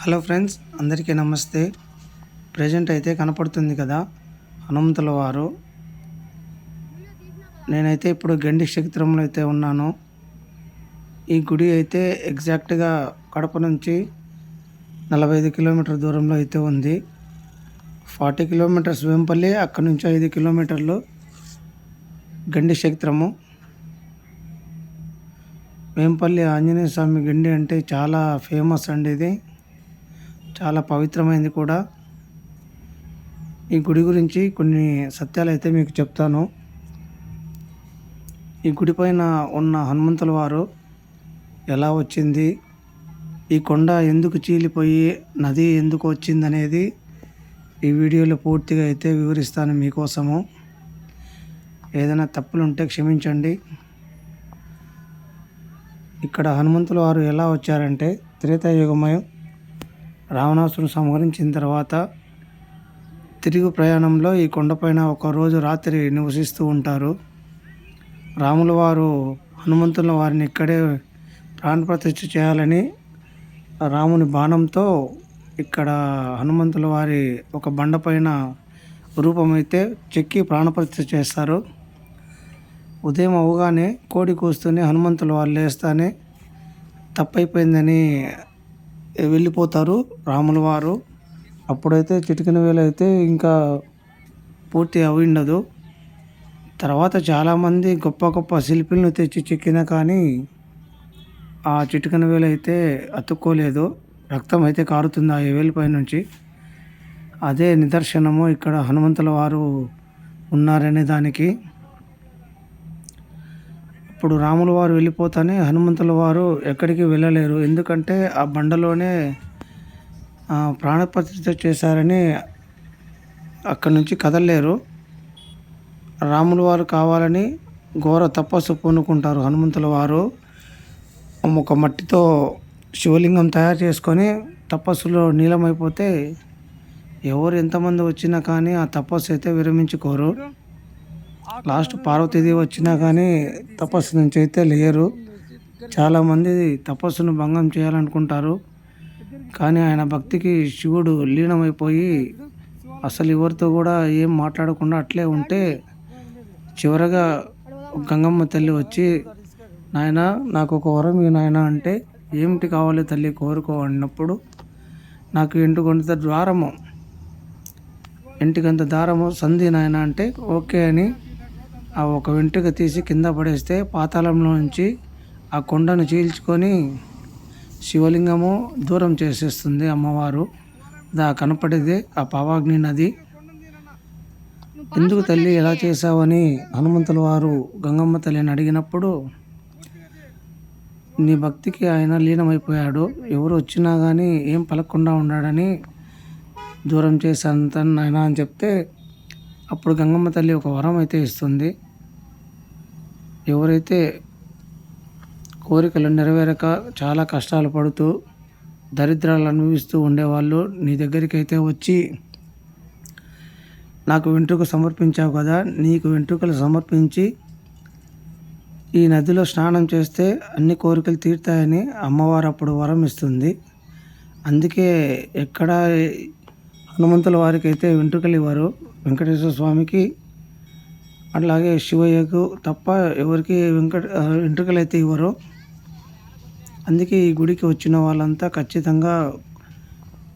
Hello friends అందరికీ నమస్తే. Present అయితే కనపడుతుంది కదా హనుమంతుల వారు. నేనైతే ఇప్పుడు గండి క్షేత్రంలో అయితే ఉన్నాను. ఈ గుడి అయితే ఎగ్జాక్ట్గా కడప నుంచి నలభై ఐదు కిలోమీటర్ దూరంలో అయితే ఉంది. ఫార్టీ కిలోమీటర్స్ వేంపల్లి అక్కడి నుంచి ఐదు కిలోమీటర్లు గండి క్షేత్రము. వేంపల్లి ఆంజనేయ స్వామి గండి అంటే చాలా ఫేమస్ అండి ఇది. చాలా పవిత్రమైనది కూడా. ఈ గుడి గురించి కొన్ని సత్యాలు అయితే మీకు చెప్తాను. ఈ గుడి పైన ఉన్న హనుమంతుల వారు ఎలా వచ్చింది? ఈ కొండ ఎందుకు చీలిపోయి నది ఎందుకు వచ్చింది అనేది ఈ వీడియోలో పూర్తిగా అయితే వివరిస్తాను మీకోసము. ఏదైనా తప్పులు ఉంటే క్షమించండి. ఇక్కడ హనుమంతుల వారు ఎలా వచ్చారంటే త్రేతాయుగమయం రావణాసురుడు సంహరించిన తర్వాత తిరుగు ప్రయాణంలో ఈ కొండపైన ఒకరోజు రాత్రి నివసిస్తూ ఉంటారు. రాముల వారు హనుమంతుల వారిని ఇక్కడే ప్రాణప్రతిష్ఠ చేయాలని రాముని బాణంతో ఇక్కడ హనుమంతుల వారి ఒక బండపైన రూపమైతే చెక్కి ప్రాణప్రతిష్ఠ చేస్తారు. ఉదయం అవగానే కోడి కూస్తూనే హనుమంతుల వారు లేస్తానే తప్పైపోయిందని వెళ్ళిపోతారు. రాముల వారు. అప్పుడైతే చిటికిన వేలు అయితే ఇంకా పూర్తి అవి ఉండదు తర్వాత చాలామంది గొప్ప గొప్ప శిల్పులను తెచ్చి చెక్కినా కానీ ఆ చిటికన వేలు అయితే అతుక్కోలేదు. రక్తం అయితే కారుతుంది ఆ వేలిపై నుంచి. అదే నిదర్శనము. ఇక్కడ హనుమంతుల వారు ఉన్నారనే దానికి. ఇప్పుడు రాముల వారు వెళ్ళిపోతానే హనుమంతుల వారు ఎక్కడికి వెళ్ళలేరు. ఎందుకంటే ఆ బండలోనే ఆ, ప్రాణప్రతిష్ఠ చేశారని అక్కడి నుంచి కదలలేరు. రాముల వారు కావాలని ఘోర తపస్సు పూనుకుంటారు హనుమంతుల వారు. ఒక మట్టితో శివలింగం తయారు చేసుకొని తపస్సులో నీలమైపోతే ఎవరు ఎంతమంది వచ్చినా కానీ ఆ తపస్సు అయితే విరమించుకోరు. లాస్ట్ పార్వతీదేవి వచ్చినా కానీ తపస్సు నుంచి అయితే లేరు. చాలామంది తపస్సును భంగం చేయాలనుకుంటారు. కానీ ఆయన భక్తికి శివుడు లీనమైపోయి అసలు ఎవరితో కూడా ఏం మాట్లాడకుండా అట్లే ఉంటే చివరగా గంగమ్మ తల్లి వచ్చి నాయన నాకు ఒక వరం ఈ నాయన అంటే ఏమిటి కావాలి తల్లి కోరుకో అన్నప్పుడు నాకు ఇంటికొంత ద్వారము ఇంటికంత దారము సంధి నాయన అంటే ఓకే అని ఆ ఒక వెంట్రుక తీసి కింద పడేస్తే పాతాళంలో నుంచి ఆ కొండను చీల్చుకొని శివలింగము దూరం చేసేస్తుంది అమ్మవారు. దా కనపడేదే ఆ పావాగ్ని నది. ఎందుకు తల్లి ఎలా చేశావని హనుమంతుల వారు గంగమ్మ తల్లిని అడిగినప్పుడు నీ భక్తికి ఆయన లీనమైపోయాడు. ఎవరు వచ్చినా కానీ ఏం పలకకుండా ఉన్నాడని దూరం చేశాను ఆయన అని చెప్తే అప్పుడు గంగమ్మ తల్లి ఒక వరం అయితే ఇస్తుంది. ఎవరైతే కోరికలు నెరవేరక చాలా కష్టాలు పడుతూ దరిద్రాలు అనుభవిస్తూ ఉండేవాళ్ళు నీ దగ్గరికి అయితే వచ్చి నాకు వెంట్రుక సమర్పించావు కదా నీకు వెంట్రుకలు సమర్పించి ఈ నదిలో స్నానం చేస్తే అన్ని కోరికలు తీరుతాయని అమ్మవారు అప్పుడు వరం ఇస్తుంది. అందుకే ఎక్కడ హనుమంతుల వారికి అయితే వెంట్రుకలు ఇవ్వరు. వెంకటేశ్వర స్వామికి అట్లాగే శివయ్యకు తప్ప ఎవరికి వెంకట వెంట్రుకలు అయితే ఇవ్వరు. అందుకే ఈ గుడికి వచ్చిన వాళ్ళంతా ఖచ్చితంగా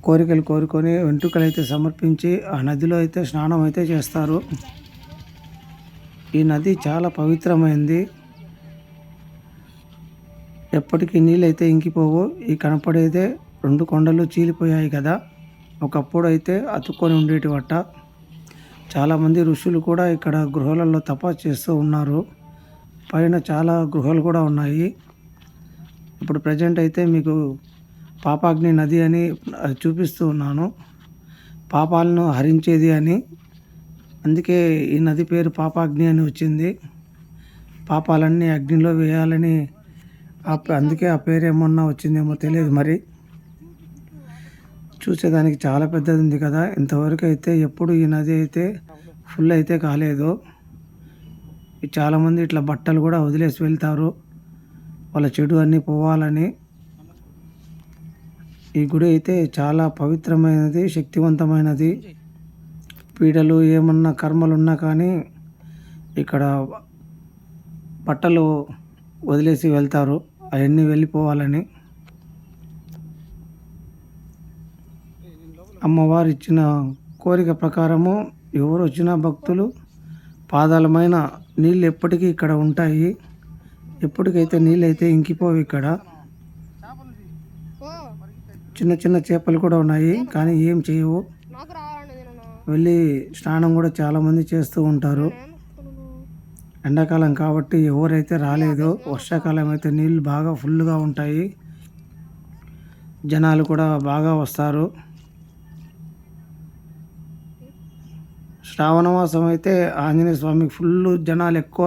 కోరికలు కోరుకొని వెంట్రుకలు అయితే సమర్పించి ఆ నదిలో అయితే స్నానం అయితే చేస్తారు. ఈ నది చాలా పవిత్రమైంది. ఎప్పటికీ నీళ్ళైతే ఇంకిపోవు. ఈ కనపడేదే రెండు కొండలు చీలిపోయాయి కదా. ఒకప్పుడు అయితే అతుక్కొని ఉండేటి వట్ట చాలామంది ఋషులు కూడా ఇక్కడ గృహాలలో తపస్సు చేస్తూ ఉన్నారు. పైన చాలా గృహాలు కూడా ఉన్నాయి. ఇప్పుడు ప్రజెంట్ అయితే మీకు పాపాగ్ని నది అని చూపిస్తూ ఉన్నాను. పాపాలను హరించేది అని. అందుకే ఈ నది పేరు పాపాగ్ని అని వచ్చింది. పాపాలన్నీ అగ్నిలో వేయాలని ఆ అందుకే ఆ పేరు ఏమన్నా వచ్చిందేమో తెలియదు మరి. చూసేదానికి చాలా పెద్దది ఉంది కదా. ఇంతవరకు అయితే ఎప్పుడు ఈ నది అయితే ఫుల్ అయితే కాలేదు. చాలామంది ఇట్లా బట్టలు కూడా వదిలేసి వెళ్తారు. వాళ్ళ చెడు అన్నీ పోవాలని. ఈ గుడి అయితే చాలా పవిత్రమైనది శక్తివంతమైనది. పీడలు ఏమన్నా కర్మలు ఉన్నా కానీ ఇక్కడ బట్టలు వదిలేసి వెళ్తారు. అవన్నీ వెళ్ళిపోవాలని. అమ్మవారు ఇచ్చిన కోరిక ప్రకారము ఎవరు వచ్చిన భక్తులు పాదాలమైన నీళ్ళు ఎప్పటికీ ఇక్కడ ఉంటాయి. ఎప్పటికైతే నీళ్ళు అయితే ఇంకిపోవు ఇక్కడ. చిన్న చిన్న చేపలు కూడా ఉన్నాయి కానీ ఏం చేయవు. వెళ్ళి స్నానం కూడా చాలామంది చేస్తూ ఉంటారు. ఎండాకాలం కాబట్టి ఎవరైతే రాలేదో వర్షాకాలం అయితే నీళ్ళు బాగా ఫుల్గా ఉంటాయి. జనాలు కూడా బాగా వస్తారు. శ్రావణ మాసం అయితే ఆంజనేయ స్వామికి ఫుల్ జనాలు ఎక్కువ.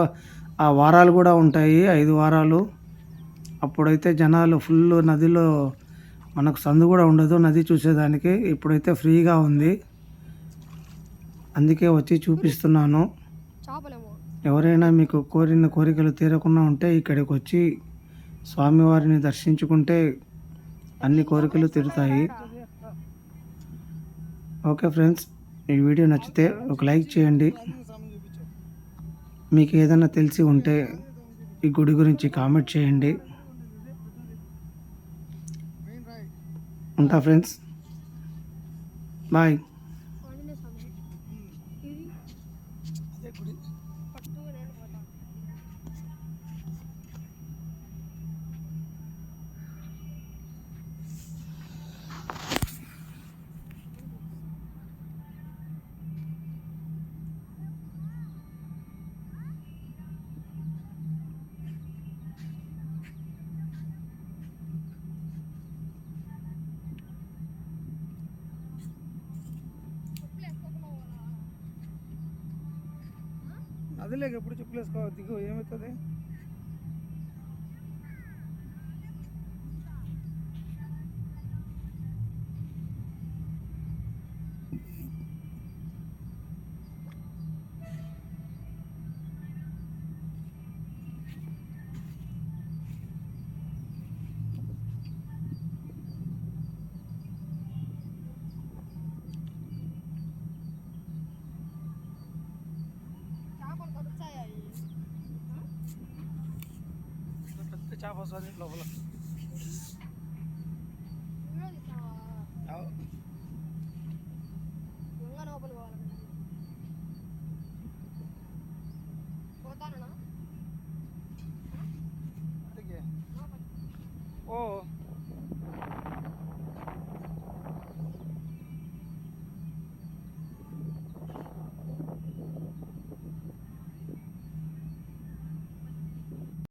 ఆ వారాలు కూడా ఉంటాయి ఐదు వారాలు. అప్పుడైతే జనాలు ఫుల్ నదిలో మనకు సందు కూడా ఉండదు నది చూసేదానికి. ఇప్పుడైతే ఫ్రీగా ఉంది. అందుకే వచ్చి చూపిస్తున్నాను. ఎవరైనా మీకు కోరిన కోరికలు తీరకుండా ఉంటే ఇక్కడికి వచ్చి స్వామివారిని దర్శించుకుంటే అన్ని కోరికలు తీరుతాయి. Okay friends. ఈ వీడియో నచ్చితే ఒక లైక్ చేయండి. మీకు ఏదైనా తెలిసి ఉంటే ఈ గుడి గురించి కామెంట్ చేయండి. ఉంటా ఫ్రెండ్స్. బాయ్. అది లేక ఎప్పుడు చెప్పులేసుకో దిగు ఏమవుతుంది? చేప వస్తుంది లోపల ఓ